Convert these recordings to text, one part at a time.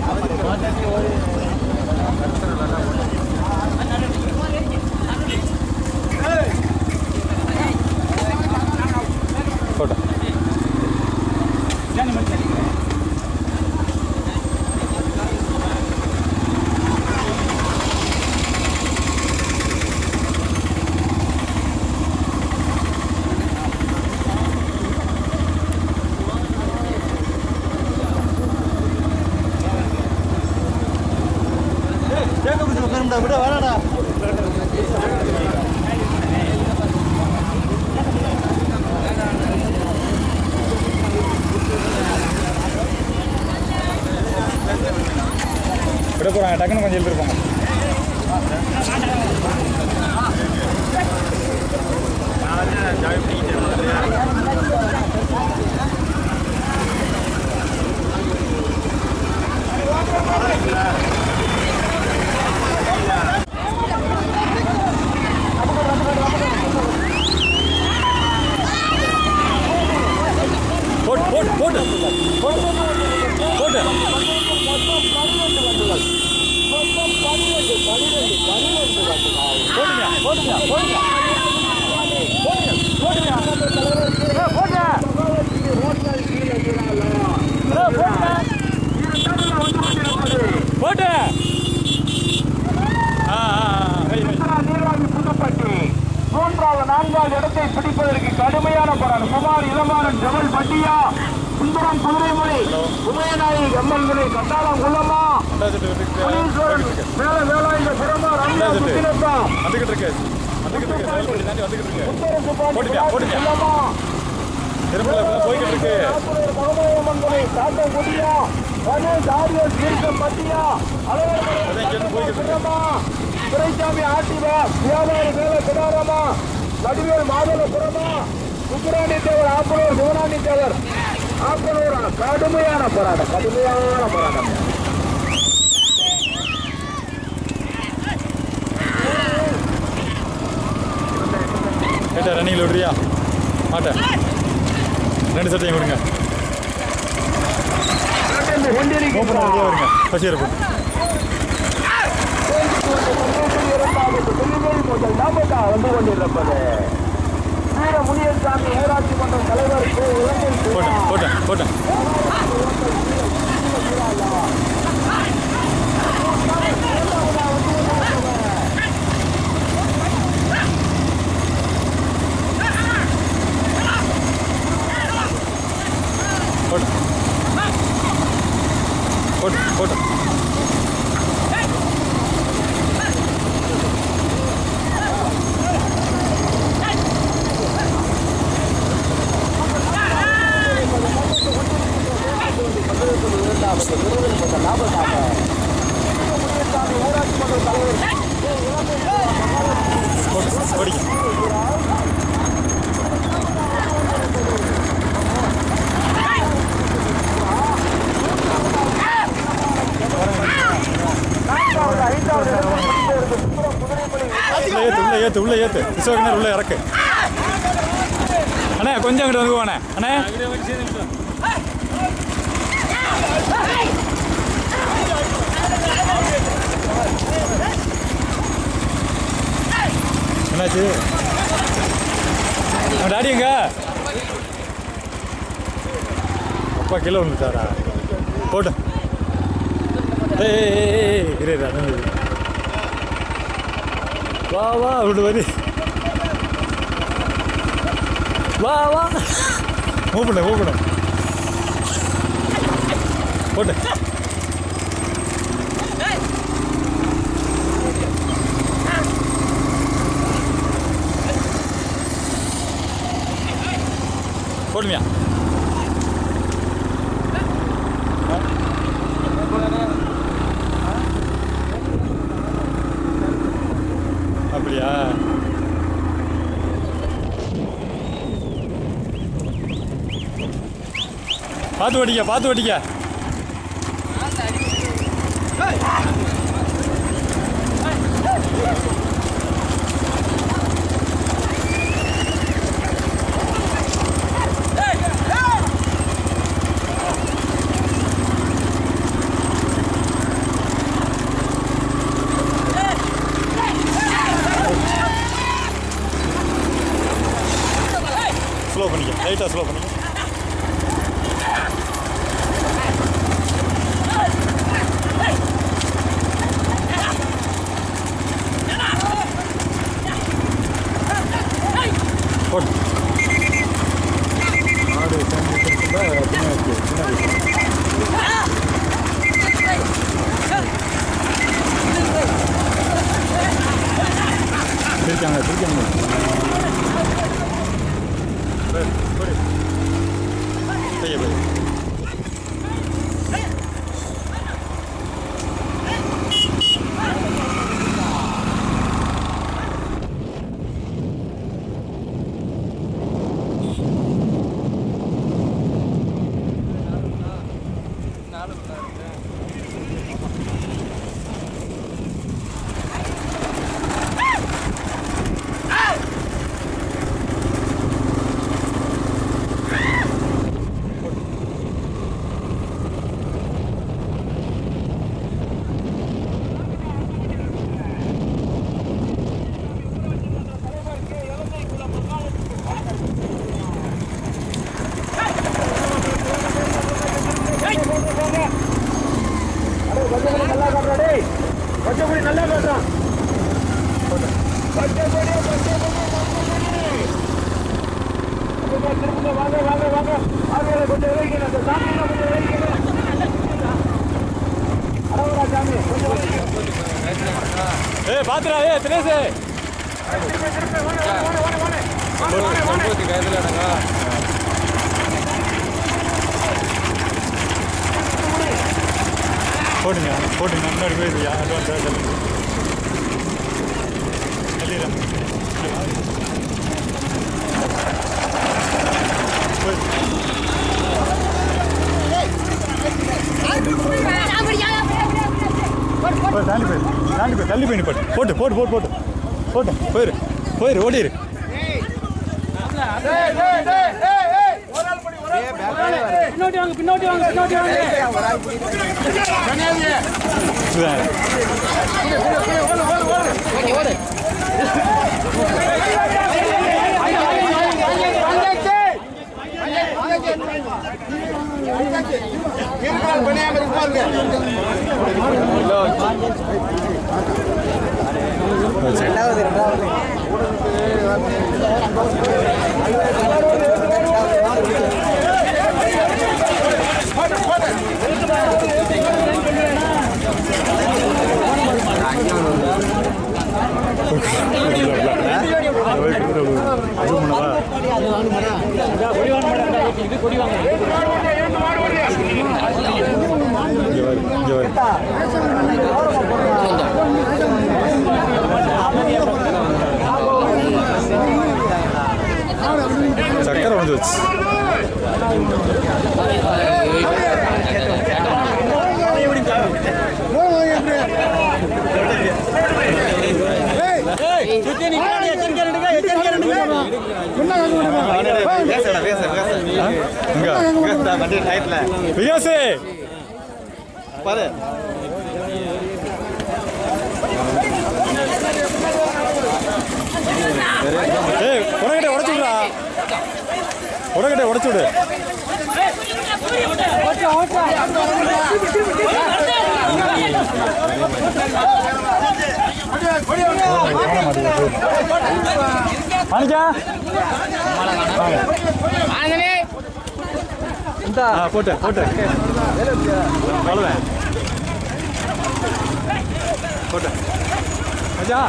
ಮಾಡ್ತಾರೆ விட குமார் இளமாறன் ஜமல் பட்டியா சுந்தரம் குதிரைமொழி உதயநாயகி எம்எல்ஏ கட்டாளம் குள்ளமா ரெண்டாவது சுற்று இருக்கு. முனீஸ்வரன் மேல வேலாயுத புறமா ரம்யா. சுத்திரப்பா வந்துகிட்டு இருக்கு. வந்துகிட்டு இருக்கு. செயல்படி தாண்டி வந்துகிட்டு இருக்கு. போட்டுட்டியா, போட்டுட்டியா? திருப்பல போய்கிட்டு இருக்கு. மகமேயமங்கலை காட்டம் குடியா கணேஷ் ஆரியர் தீர்க்கம் பட்டியா. அலுவலகமா துரைசாமி ஆட்டிவா வியாபாரி மேல கிடாரமா வடிவேல் மாதவபுரமா சுப்பிராணி தேவர் ஆப்பனூர் சிவராணி தேவர். ஆப்பனூர் கடுமையான போராட்டம் கடுமையான போராட்டம். கேட்டா ரன்னிங்கில் விடுறியா? மாட்டேன் ரெண்டு சட்டையும் கொடுங்க. ஓப்பன் ரெடியாக வருங்க. பசியரை போட்டு முதல் நாமக்கா வந்து கொண்டிருப்பது. வீர முனியசாமி ஊராட்சி மன்ற தலைவர் கு. இலங்கை. போட்டேன் போட்டேன் போட்டேன் போட்டேன் போட்டேன் போட்டு ஓடிங்க உள்ள ஏத்து உள்ள ஏத்து. உள்ள விஸ்வகனர் உள்ள இறக்கு. அண்ணே கொஞ்சம் அங்கிட்டு வந்து போனே அண்ணே. என்னாச்சு? உங்க டாடி எங்க? அப்பா கீழே வந்துட்டாரா போட்டு. ஏய் ஏய், ஏய், ஏய், இரு இரு, அண்ணன் இரு. வா வா அப்படி வரி வா வா மூவ் பண்ணு மூவ் பண்ணு போட்டு போடுமியா அப்படியா பார்த்து ஓட்டிக்க பார்த்து ஓட்டிக்க Вот போடுங்க போட்டுங்க முன்னாடி போயிருவியா சொல்லுங்க சொல்லிடுறேன் போய். தாண்டி போயிரு தாண்டி போய் தள்ளி போய் போட்டு போட்டு போட்டு போட்டு போட்டு. போயிரு போயிரு ஓடிரு. பின்னாடி வாங்க பின்னாடி வாங்க பின்னாடி வாங்க இதுதான். அது இங்கே வரு இங்கே வரு விகாசே ஏய் உடகிட்ட உடச்சு விடுறா உடகிட்ட உடச்சு விடு மாணிக்கா ஆ போட்டு போட்டு. அவ்வளோதான் போட்டு. மச்சா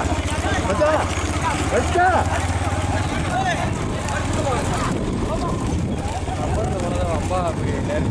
மச்சா மச்சா ஏய்!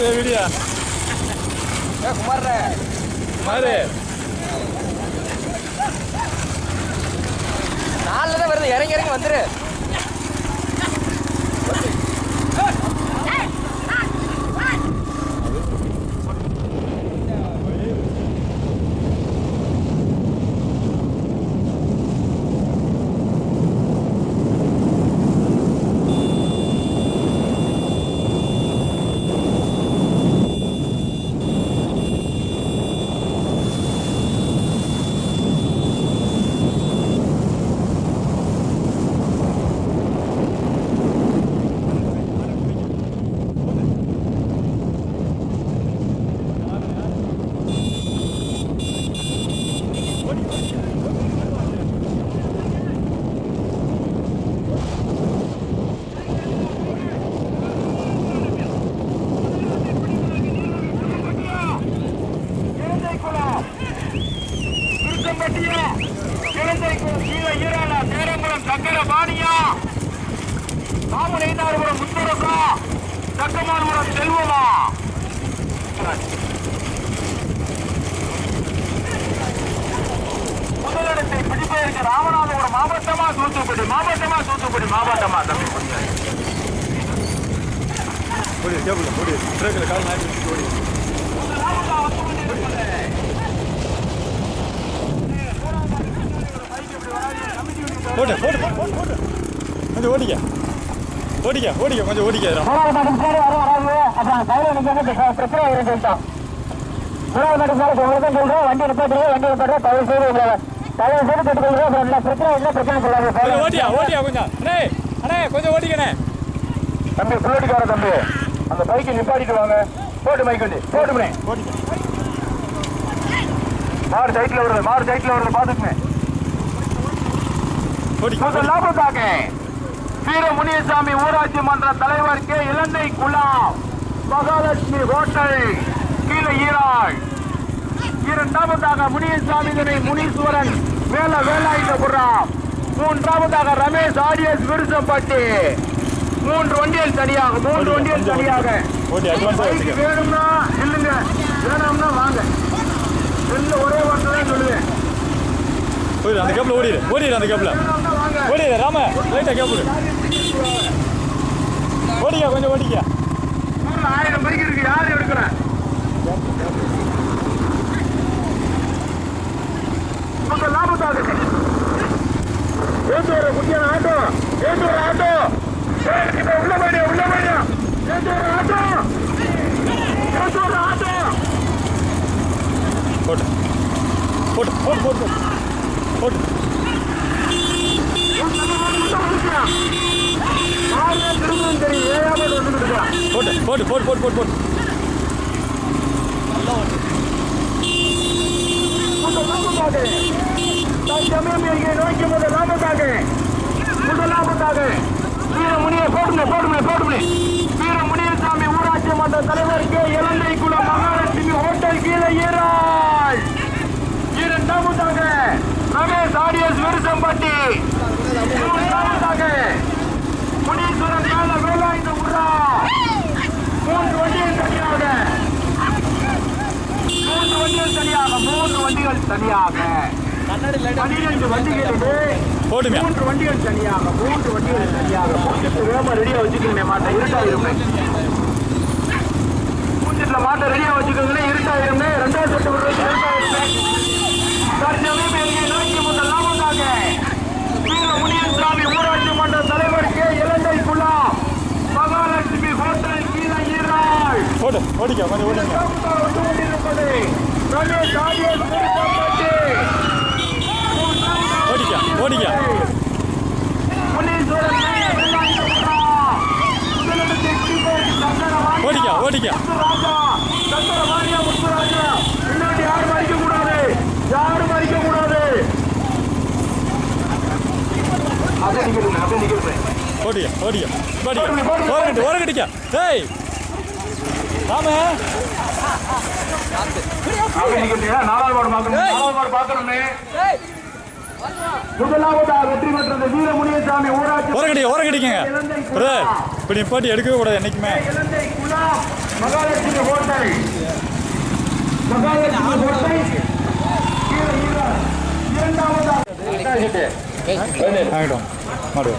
வச்சு வீடியோ குமார் மாறு நாலுல தான் வருது. இறங்கி இறங்கி வந்துரு. தூத்துக்குடி மாவட்டமா தூத்துக்குடி மாவட்டமா தம்பி? கொஞ்சம். ஓடி கேபிள் ஓடி ட்ரக்கில் கால் வச்சுட்டு ஓடி. போட்டு போட்டு போட்டு கொஞ்சம் ஓடிக்க. ஓடிக்க ஓடிக்க கொஞ்சம் ஓடிக்க பிரச்சனை வண்டி நிப்பாட்டுறோம் வண்டி நிப்பாட்டுறோம் தயவு செய்து தயவு செய்து கேட்டுக்கொள்கிறோம் அப்புறம் என்ன பிரச்சனை என்ன பிரச்சனை கொஞ்சம் சொல்லாது ஓட்டியா ஓட்டியா கொஞ்சம். அண்ணே அண்ணே கொஞ்சம் ஓடிக்கண்ணே தம்பி புள்ளடிக்கார தம்பி. அந்த பைக்கை நிப்பாட்டிட்டு வாங்க. போட்டு மைக் வண்டி போட்டுமே ஓடிக்க மாறு சைட்ல வருது மாறு சைட்ல வருது பாத்துக்குமே ஓடிக்க முதல் லாபத்தாக வீர முனியசாமி ஊராட்சி மன்ற தலைவர் கே. இலந்தை குலாம் மகாலட்சுமி ஹோட்டல் கீழே ஈராள். இரண்டாவதாக முனியசாமி துணை முனீஸ்வரன் வேல வேலாயுதபுரம் மூன்றாவதாக ரமேஷ் ஆடியஸ் விருசம்பட்டி. மூன்று வண்டிகள் தனியாக மூன்று வண்டிகள் தனியாக. வேணும்னா இல்லைங்க வேணும்னா வாங்க. ரெண்டு ஒரே வார்த்தை தான் சொல்லுவேன். அந்த கேப்பில் ஓடிடு. ஓடிடு அந்த வாங்க. ஓடிடு ராம லைட்டாக கேப்பில் ஓடிக்க கொஞ்சம் ஓடிக்க. ஆயிரம் பைக் இருக்கு யாரு எடுக்கிற? உங்க லாபத்தாக ஏத்து ஒரு முக்கிய ஆட்டோ ஏத்து ஒரு ஆட்டோ. ஏய், இப்ப உள்ள போயிடு உள்ள போயிடு. ஏத்து ஒரு ஆட்டோ. ஏத்து ஒரு ஆட்டோ. போட்டு போட்டு போட்டு போட்டு போட்டு போட்டு திரும்பவும் தெரியும் போட்டு. போட்டு போட்டு போட்டு போட்டு போட்டு. முதலாவதாக தற்சமயம் இங்கே நோக்கி முதலாவதாக முதலாவதாக வீரமுனிய போட்டுமே போட்டுமே போட்டுமே வீரமுனியசாமி ஊராட்சி மன்ற தலைவர் கே. இலந்தை மகாலட்சுமி ஹோட்டல் கீழே ஈராள் இரண்டாவதாக ரமேஷ் ஆடியஸ் விருசம்பட்டி. மூன்றாவதாக முனீஸ்வரன் மேல வேலாயுத உரா மூன்று வண்டிகள் தனியாக வண்டிகள் தனியாக மூன்று வண்டிகள் தனியாக. பன்னிரண்டு வண்டிகளிலே போட்டுமியா மூன்று வண்டிகள் தனியாக மூன்று வண்டிகள் தனியாக. மூஞ்சிட்டு வேகமா ரெடியா வச்சுக்கோங்க மாட்டை. இருட்டாயிருமே. மூஞ்சிட்டுல மாட்டை ரெடியா வச்சுக்கோங்களே இருட்டாயிருமே. ரெண்டாவது செட்டு விடுறது இருட்டாயிருமே. நோக்கி முதல் லாபத்தாக வீர முனியசாமி ஊராட்சி மன்ற தலைவர் கே. இலங்கை குலா மகாலட்சுமி ஹோட்டல் கீழே ஈராள் ஓடிக்க கொஞ்சம் ஓடிங்க ஓடிக்க ஓடிக்க. ஓடிக்க ஓடிக்க. பின்னாடி யாரும் அடிக்க கூடாது யாரும் அடிக்க கூடாது ஓடிக்க ஓடிக்க ஓடிக்க ஓரங்கட்டி ஓரங்கட்டிக்க டேய் ராம அப்படியே நிக்கிறீங்களா நாலாவது மாடு பார்க்கணும் நாலாவது மாடு பார்க்கணுமே முதலாவதாக வெற்றி பெற்றது வீரமுனியசாமி ஊராட்சி ஓரங்கட்டிக்க ஓரங்கட்டிக்கங்க பிரதர் இப்படி நிப்பாட்டி எடுக்கவே கூடாது என்னைக்குமே. மகாலட்சுமி ஹோட்டல். மகாலட்சுமி ஹோட்டல். கீழே ஈரா. இரண்டாவதாக. ஆகிட்டோம் மாடு.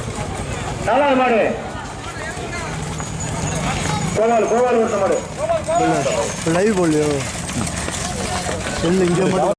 நாலாவது மாடு. கோவால் கோவால் ஓட்ட மாடு லைவ் 真的你看不